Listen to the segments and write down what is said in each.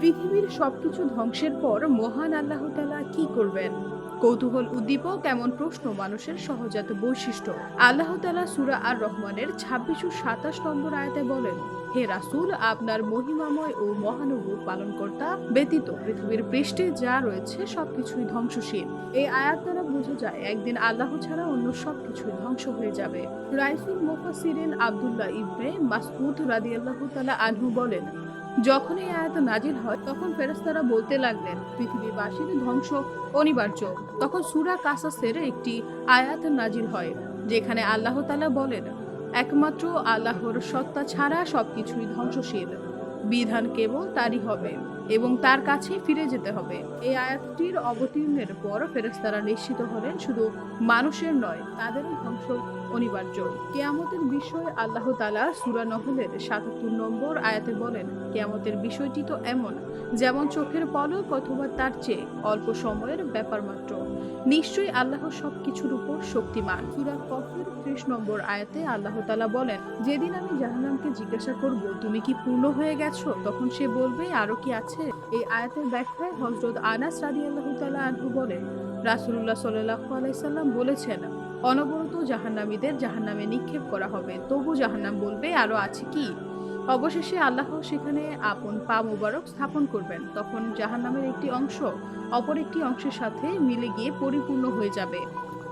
পৃথিবীর সবকিছু ধ্বংসের পর মহান আল্লাহ তালা কি করবেন? কৌতূহল উদ্দীপক এমন প্রশ্ন মানুষের সহজাত বৈশিষ্ট্য। আল্লাহ তাআলা সূরা আর রহমানের ছাব্বিশ সাতাশ নম্বর আয়াতে বলেন, হে রাসূল, আপনার মহিমাময় ও মহানুভব পালনকর্তা ব্যতীত পৃথিবীর পৃষ্ঠে যা রয়েছে সবকিছুই ধ্বংসশীল। এই আয়াত দ্বারা বোঝা যায়, একদিন আল্লাহ ছাড়া অন্য সবকিছুই ধ্বংস হয়ে যাবে। রাইসুল মুফাসসিরিন আব্দুল্লাহ ইবনে মাসউদ রাদিয়াল্লাহু তাআলা আনহু বলেন যখন এই আয়াত নাজিল হয়, তখন ফেরেস্তারা বলতে লাগলেন, পৃথিবীবাসীর ধ্বংস অনিবার্য। তখন সুরা কাসাসের একটি আয়াত নাজিল হয়, যেখানে আল্লাহ তালা বলেন, একমাত্র আল্লাহর সত্তা ছাড়া সবকিছুই ধ্বংসশীল। বিধান কেবল তারই হবে এবং তার কাছে ফিরে যেতে হবে। এই আয়াতটির অবতীর্ণের পর ফেরেশতারা নিশ্চিত হলেন শুধু মানুষের নয়, তাদেরও ধ্বংস অনিবার্য। কেয়ামতের বিষয়ে আল্লাহ তালা সুরা নহলের সাতাত্তর নম্বর আয়াতে বলেন, কেয়ামতের বিষয়টি তো এমন, যেমন চোখের পলক অথবা তার চেয়ে অল্প সময়ের ব্যাপার মাত্র। নিশ্চয়ই আল্লাহ সব কিছুর উপর শক্তিমান। সুরা কফের ত্রিশ নম্বর আয়াতে আল্লাহ তালা বলেন, যেদিন আমি জাহান্নামকে জিজ্ঞাসা করব, তুমি কি পূর্ণ হয়ে গেছো? তখন সে বলবে, আরও কি আছে? এই আয়াতের ব্যাখ্যায় হজরত আনাস রাদি আল্লাহ তালা আনহু বলেন রাসুল্লাহ সাল্লাহ আলাইসাল্লাম বলেছেন, অনবরত জাহান্নামীদের জাহান্নামে নিক্ষেপ করা হবে। তবু জাহান্নাম বলবে, আরও আছে কি? অবশেষে আল্লাহ সেখানে আপন পা মুবারক স্থাপন করবেন। তখন জাহান্নামের একটি অংশ অপর একটি অংশের সাথে মিলে গিয়ে পরিপূর্ণ হয়ে যাবে।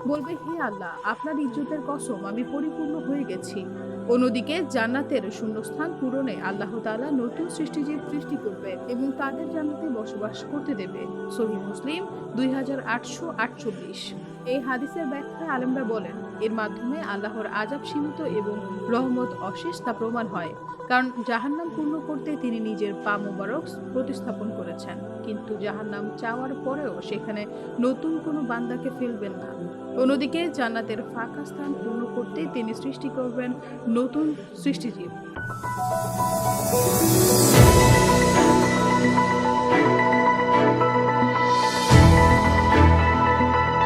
বলবে, হে আল্লাহ, আপনার ইজ্জতের কসম, আমি পরিপূর্ণ হয়ে গেছি। অন্যদিকে জান্নাতের শূন্যস্থান পূরণে আল্লাহ তাআলা নতুন সৃষ্টিজীব সৃষ্টি করবে এবং তাদের জান্নাতে বসবাস করতে দেবে। সহি মুসলিম, দুই হাজার আটশো আটচল্লিশ। এই হাদিসের ব্যাখ্যায় আলেমরা বলেন, এর মাধ্যমে আল্লাহর আজাব সীমিত এবং রহমত অশেষ তা প্রমাণ হয়। কারণ জাহান্নাম পূর্ণ করতে তিনি নিজের পা মোবারক প্রতিস্থাপন করেছেন। কিন্তু জাহান্নাম চাওয়ার পরেও সেখানে নতুন কোনো বান্দাকে ফেলবেন না। অন্যদিকে জান্নাতের ফাঁকা স্থান পূর্ণ করতে তিনি সৃষ্টি করবেন নতুন সৃষ্টিজীব।